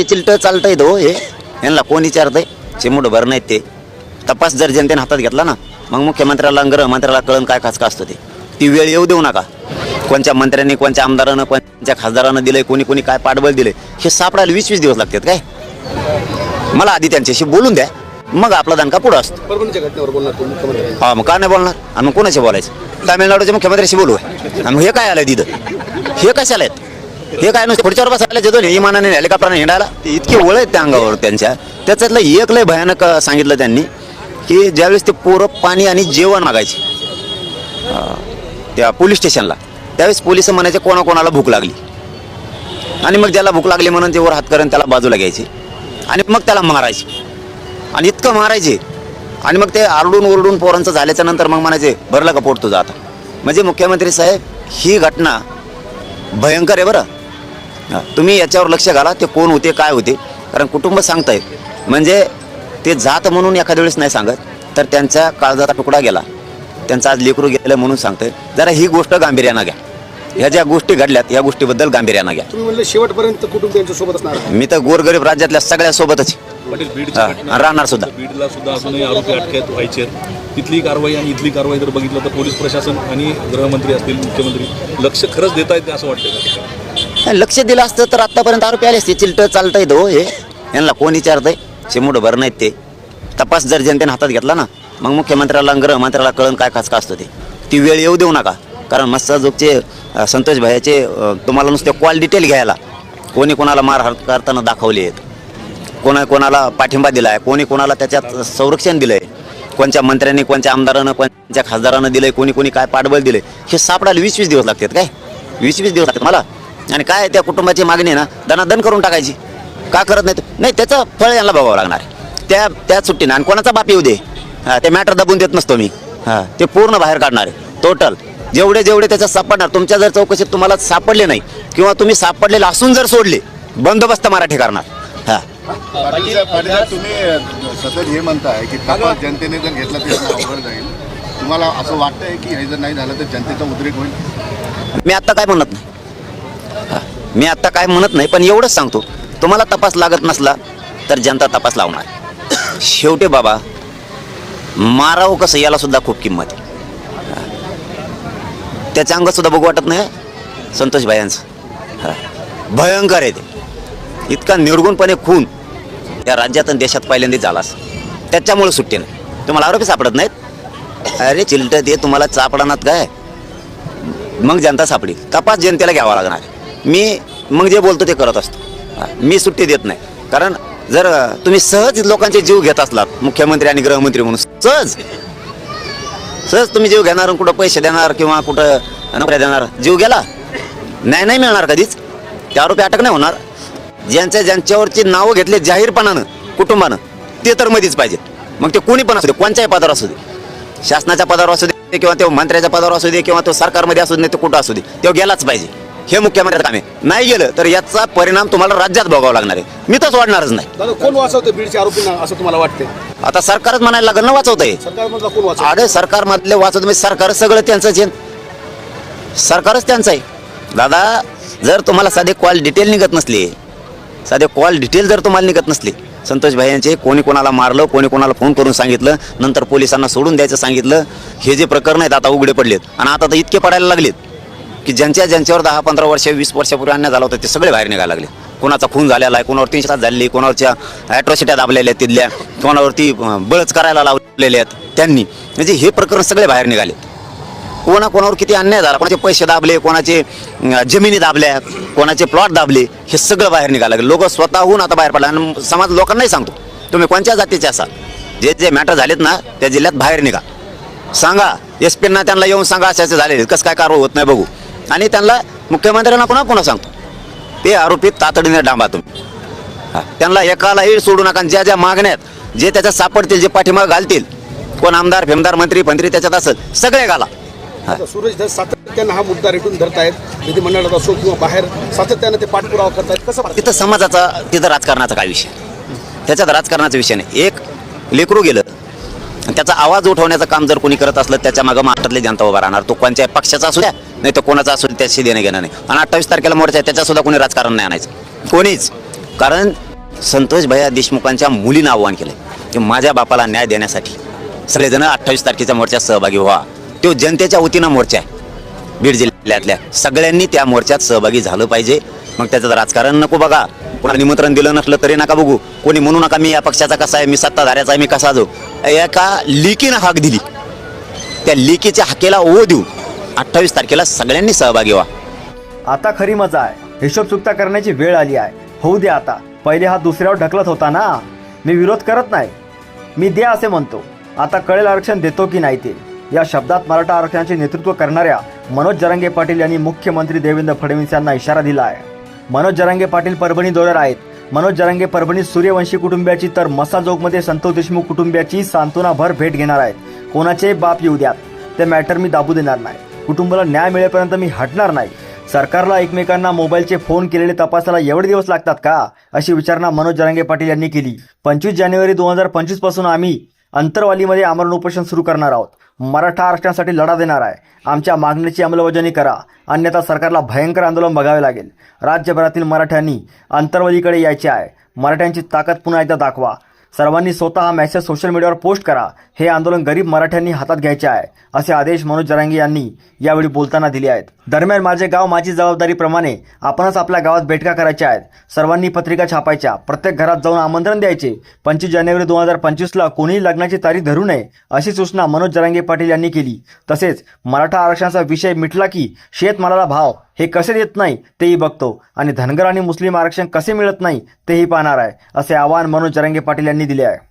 ते चिलट चालतंय तो हे. यांना कोण विचारतंय? चिमूट भर नाहीत ते. तपास जर जनतेने हातात घेतला ना मग मुख्यमंत्र्याला गृहमंत्र्याला कळण काय खास का असतं ते. ती वेळ येऊ देऊ नका. कोणत्या मंत्र्यांनी कोणत्या आमदारानं कोणत्या खासदारानं दिलंय कोणी कोणी काय पाठबळ दिले हे सापडायला वीस वीस दिवस लागतात काय? मला आधी त्यांच्याशी बोलून द्या. मग आपला दणका पुढं असतो. हा मग का नाही बोलणार? आणि मग कोणाशी बोलायचं? तामिळनाडूच्या मुख्यमंत्र्याशी बोलू. आणि मग हे काय आलं तिथं? हे कशाला आहेत? हे काय नसतं पुढच्यावर बसायला जेतो नाही विमानाने हेलिकॉप्टरने हिंडायला? ते इतके ओळ आहेत त्या अंगावर त्यांच्या. त्याच्यातलं एक लय भयानक सांगितलं त्यांनी की ज्यावेळेस ते पोरं पाणी आणि जेवण मागायचे त्या पोलीस स्टेशनला त्यावेळेस पोलीस म्हणायचे कोणाकोणाला भूक लागली. आणि मग ज्याला भूक लागली म्हणून ते वर हात करून त्याला बाजूला घ्यायचे आणि मग त्याला मारायचे. आणि इतकं मारायचे. आणि मग ते आरडून ओरडून पोरांचं झाल्याच्यानंतर मग म्हणायचे भरलं का पोट तुझा आता? म्हणजे मुख्यमंत्री साहेब ही घटना भयंकर आहे बरं. तुम्ही याच्यावर लक्ष घाला ते कोण होते काय होते. कारण कुटुंब सांगतायत. म्हणजे ते जात म्हणून एखाद्या वेळेस नाही सांगत तर त्यांच्या काळजाचा तुकडा गेला. त्यांचा आज लेकरू गेलं म्हणून सांगतंय. जरा ही गोष्ट गांभीर्यानं घ्या. ह्या ज्या गोष्टी घडल्यात या गोष्टीबद्दल गांभीर्यानं घ्या. तुम्ही शेवटपर्यंत कुटुंब त्यांच्यासोबत असणार. मी तर गोरगरीब राज्यातल्या सगळ्या सोबतच. हा, राहणार सुद्धा. बीडला सुद्धा अजूनही आरोपी अटकेत व्हायचे तिथली कारवाई आणि इथली कारवाई जर बघितलं तर पोलीस प्रशासन आणि गृहमंत्री असतील मुख्यमंत्री लक्ष खरंच देत आहेत असं वाटतं लक्ष दिलं असतं तर आतापर्यंत आरोपी आले असते. चिलट चालतंय तो हे. यांना कोण विचारतंय? चिमूट भर नाहीत ते. तपास जर जनतेने हातात घेतला ना मग मुख्यमंत्र्याला गृहमंत्र्याला कळण काय खास का असतं ते. ती वेळ येऊ देऊ नका. कारण मस्साजोगचे संतोष भायाचे तुम्हाला नुसते कॉल डिटेल घ्यायला. कोणी कोणाला मारहाण करताना दाखवले आहेत. कोणा कोणाला पाठिंबा दिला आहे कोणी कोणाला त्याच्यात संरक्षण दिलं आहे कोणत्या मंत्र्यांनी कोणत्या आमदारानं कोणत्या खासदारानं आहे कोणी कोणी काय पाठबळ दिलं हे सापडायला वीस वीस दिवस लागतात काय? वीस वीस दिवस लागतात मला. आणि काय त्या कुटुंबाची मागणी आहे ना दनादन करून टाकायची. का करत नाही नाही त्याचं फळ यांना बघावं लागणार. त्या त्या सुट्टीनं आणि कोणाचा बाप येऊ दे. हा, ते मॅटर दबून देत नसतो मी. हा ते पूर्ण बाहेर काढणार आहे. टोटल जेवढे जेवढे त्याच्यात सापडणार तुमच्या जर चौकशीत तुम्हाला सापडले नाही किंवा तुम्ही सापडलेले असून जर सोडले बंदोबस्त मराठी करणार. हा. तुम्ही सतत हे म्हणताय की तपास जनतेने जर घेतला तर अवघड जाईल. तुम्हाला असं वाटतंय की हे जर नाही झालं तर जनतेचा उद्रेक होईल? मी आत्ता काय म्हणत नाही. मी आत्ता काय म्हणत नाही पण एवढंच सांगतो. तुम्हाला तपास लागत नसला तर जनता तपास लावणार. शेवटी बाबा मारावं कसं याला सुद्धा खूप किंमत आहे. त्याच्या अंगात सुद्धा बघू वाटत नाही संतोष भायांचं. हा. भयंकर आहे ते. इतका निर्गुणपणे खून या राज्यात आणि देशात पहिल्यांदा झालास त्याच्यामुळे सुट्टी नाही. तुम्हाला आरोपी सापडत नाहीत? अरे चिलटं ते तुम्हाला सापडणार काय? मग जनता सापडी तपास जनतेला घ्यावा लागणार मी मग जे बोलतो ते करत असतो. मी सुट्टी देत नाही. कारण जर तुम्ही सहज लोकांचे जीव घेत असलात मुख्यमंत्री आणि गृहमंत्री म्हणून सहज. सहज तुम्ही जीव घेणार कुठं पैसे देणार किंवा कुठं नोकऱ्या देणार जीव गेला. नाही नाही मिळणार कधीच. त्या आरोपी अटक नाही होणार. ज्यांच्या ज्यांच्यावरची नावं घेतले जाहीरपणानं कुटुंबानं ते तर मध्येच पाहिजेत. मग ते कोणी पण असू दे कोणत्याही पदावर असू दे. शासनाच्या पदावर असू दे किंवा तो मंत्र्याच्या पदावर असू दे किंवा तो सरकारमध्ये असू दे तो कुठं असू दे तो गेलाच पाहिजे. हे मुख्यमंत्र्याचं काम आहे. नाही गेलं तर याचा परिणाम तुम्हाला राज्यात भोगावा लागणार आहे. मी तर वाढणारच नाही. दादा कोण वाचवतं बीडचे आरोपींना असं तुम्हाला वाटतंय? आता सरकारच म्हणायला लागलं ना वाचवतंय. सरकारमधला कोण वाचवतं अरे सरकारमधले वाचत म्हणजे सरकार सगळं त्यांचंच आहे. सरकारच त्यांचं आहे. दादा जर तुम्हाला साधे कॉल डिटेल निघत नसले साधे कॉल डिटेल जर तुम्हाला निघत नसले संतोष भाई यांचे कोणी कोणाला मारलं कोणी कोणाला फोन करून सांगितलं नंतर पोलिसांना सोडून द्यायचं सांगितलं हे जे प्रकरण आहेत आता उघडे पडलेत. आणि आता तर इतके पडायला लागलेत. की ज्यांच्या ज्यांच्यावर दहा पंधरा वर्ष वीस वर्षापूर्वी अन्याय झाला होता ते सगळे बाहेर निघायला लागले. कोणाचा खून झालेला आहे कोणावर तीनशे तास झालेली कोणावरच्या ॲट्रॉसिट्या दाबलेल्या आहेत तिथल्या कोणावरती बळच करायला लावलेले आहेत त्यांनी. म्हणजे हे प्रकरण सगळे बाहेर निघाले. कोणा कोणावर किती अन्याय झाला कोणाचे पैसे दाबले कोणाचे जमिनी दाबल्या कोणाचे प्लॉट दाबले हे सगळं बाहेर निघालं लागले. लोक स्वतःहून आता बाहेर पडला आणि समाज लोकांनाही सांगतो तुम्ही कोणत्या जातीचे असाल? जे जे मॅटर झालेत ना त्या जिल्ह्यात बाहेर निघा. सांगा एस पींना त्यांना येऊन सांगा असे असे झालेले कसं काय कारवाई होत नाही बघू. आणि त्यांना मुख्यमंत्र्यांना पुन्हा पुन्हा सांगतो? ते आरोपी तातडीने डांबा तुम्ही. त्यांना एकालाही सोडू नका ज्या ज्या मागण्यात जे त्याच्यात सापडतील जे पाठीमाग घालतील कोण आमदार फेमदार मंत्री पंत्री त्याच्यात असेल सगळे घाला. हा. सूरज धस सातत्यानं हा मुद्दा रेटून धरतायत विधिमंडळात असो किंवा बाहेर सातत्यानं ते पाठपुरावा करतायत. कसं? तिथं समाजाचा तिथं राजकारणाचा काय विषय? त्याच्यात राजकारणाचा विषय नाही. एक लेकरू गेलं त्याचा आवाज उठवण्याचं काम जर कोणी करत असलं त्याच्या मागं महाराष्ट्रातली जनता उभा राहणार. तो कोणत्या पक्षाचा असू द्या नाही तर कोणाचा असू त्याशी देणं घेणं नाही. आणि अठ्ठावीस तारखेला मोर्चा आहे त्याच्यासुद्धा कोणी राजकारण नाही आणायचं. कोणीच. कारण संतोष भैया देशमुखांच्या मुलीनं आव्हान केलं की माझ्या बापाला न्याय देण्यासाठी सगळेजण अठ्ठावीस तारखेच्या मोर्चात सहभागी व्हा. तो जनतेच्या वतीनं मोर्चा आहे. बीड जिल्ह्यातल्या सगळ्यांनी त्या मोर्चात सहभागी झालं पाहिजे. मग त्याचं राजकारण नको बघा. कोणाला निमंत्रण दिलं नसलं तरी नका बघू. कोणी म्हणू नका मी या पक्षाचा कसा आहे मी सत्ताधाऱ्याचा आहे मी कसा जो एका लिकीनं हाक दिली. त्या लेकीच्या हाकेला ओ देऊ अठ्ठावीस तारखेला सगळ्यांनी सहभागी व्हा. आता खरी मजा आहे. हिशोब चुकता करण्याची वेळ आली आहे. होऊ दे आता. पहिले हा दुसऱ्यावर ढकलत होता ना? मी विरोध करत नाही. मी दे असे म्हणतो. आता कळेल आरक्षण देतो की नाही ते. या शब्दात मराठा आरक्षणाचे नेतृत्व करणाऱ्या मनोज जरांगे पाटील यांनी मुख्यमंत्री देवेंद्र फडणवीस यांना इशारा दिला आहे. मनोज जरांगे पाटील परभणी दौऱ्यावर आहेत. मनोज जरांगे परभणीत सूर्यवंशी कुटुंबियाची तर मसाजोगमध्ये संतोष देशमुख कुटुंबियाची सांत्वनाभर भेट घेणार आहेत. कोणाचे बाप येऊ द्यात? ते मॅटर मी दाबू देणार नाही. कुटुंबाला न्याय मिळेपर्यंत मी हटणार नाही. सरकारला एकमेकांना मोबाईलचे फोन केलेले तपासायला एवढे दिवस लागतात का? अशी विचारणा मनोज जरांगे पाटील यांनी केली. पंचवीस जानेवारी दोन हजार पंचवीसपासून आम्ही अंतरवालीमध्ये आमरण उपोषण सुरू करणार आहोत. मराठा आरक्षणासाठी लढा देणार आहे. आमच्या मागणीची अंमलबजावणी करा. अन्यथा सरकारला भयंकर आंदोलन बघावे लागेल. राज्यभरातील मराठ्यांनी अंतरवालीकडे यायचे आहे. मराठ्यांची ताकद पुन्हा एकदा दाखवा. सर्वांनी स्वतः हा मेसेज सोशल मीडियावर पोस्ट करा. हे आंदोलन गरीब मराठ्यांनी हातात घ्यायचे आहे असे आदेश मनोज जरांगे यांनी यावेळी बोलताना दिले आहेत. दरम्यान माझे गाव माझी जबाबदारीप्रमाणे आपणच आपल्या गावात बैठका करायच्या आहेत. सर्वांनी पत्रिका छापायच्या प्रत्येक घरात जाऊन आमंत्रण द्यायचे. पंचवीस जानेवारी दोन हजार पंचवीसला कोणीही लग्नाची तारीख धरू नये अशी सूचना मनोज जरांगे पाटील यांनी केली. तसेच मराठा आरक्षणाचा विषय मिटला की शेतमालाला भाव हे कसे देत नाही तेही बघतो. आणि धनगर आणि मुस्लिम आरक्षण कसे मिळत नाही तेही पाहणार आहे असे आवाहन मनोज जरांगे पाटील यांनी यांनी दिले आहे.